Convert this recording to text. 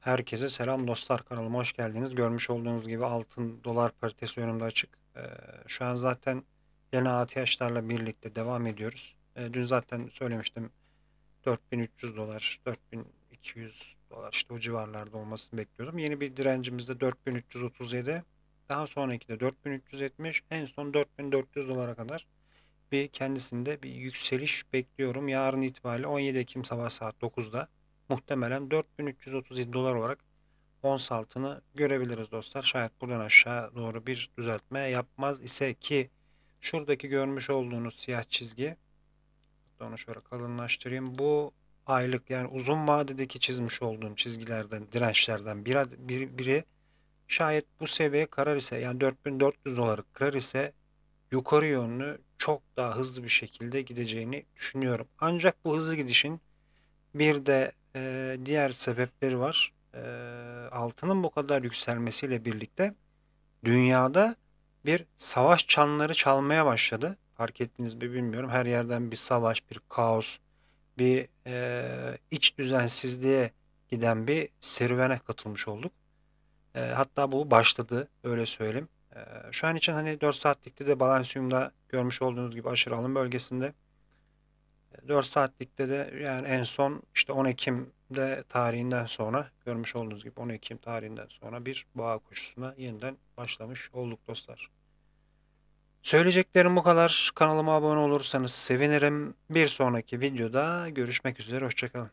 Herkese selam dostlar kanalıma hoş geldiniz. Görmüş olduğunuz gibi altın dolar paritesi önümde açık. Ee, şu an zaten yeni ATH'larla birlikte devam ediyoruz. Ee, dün zaten söylemiştim 4300 dolar, 4200 dolar işte o civarlarda olmasını bekliyordum. Yeni bir direncimiz de 4337. Daha sonraki de 4370, en son 4400 dolara kadar bir kendisinde bir yükseliş bekliyorum. Yarın itibariyle 17 Ekim sabah saat 9'da muhtemelen 4337 dolar olarak ons altını görebiliriz dostlar. Şayet buradan aşağı doğru bir düzeltme yapmaz ise ki şuradaki görmüş olduğunuz siyah çizgi onu şöyle kalınlaştırayım. Bu aylık yani uzun vadedeki çizmiş olduğum çizgilerden, dirençlerden bir, bir, biri şayet bu seviye karar ise yani 4400 doları kırar ise yukarı yönlü çok daha hızlı bir şekilde gideceğini düşünüyorum. Ancak bu hızlı gidişin bir de e, diğer sebepleri var. E, altının bu kadar yükselmesiyle birlikte dünyada bir savaş çanları çalmaya başladı. Fark ettiniz mi bilmiyorum. Her yerden bir savaş, bir kaos, bir e, iç düzensizliğe giden bir serüvene katılmış olduk. E, hatta bu başladı, öyle söyleyeyim. E, şu an için hani 4 saatlikte de Balansium'da görmüş olduğunuz gibi aşırı alım bölgesinde. 4 saatlikte de yani en son işte 10 Ekim'de tarihinden sonra görmüş olduğunuz gibi 10 Ekim tarihinden sonra bir boğa koşusuna yeniden başlamış olduk dostlar. Söyleyeceklerim bu kadar. Kanalıma abone olursanız sevinirim. Bir sonraki videoda görüşmek üzere. Hoşçakalın.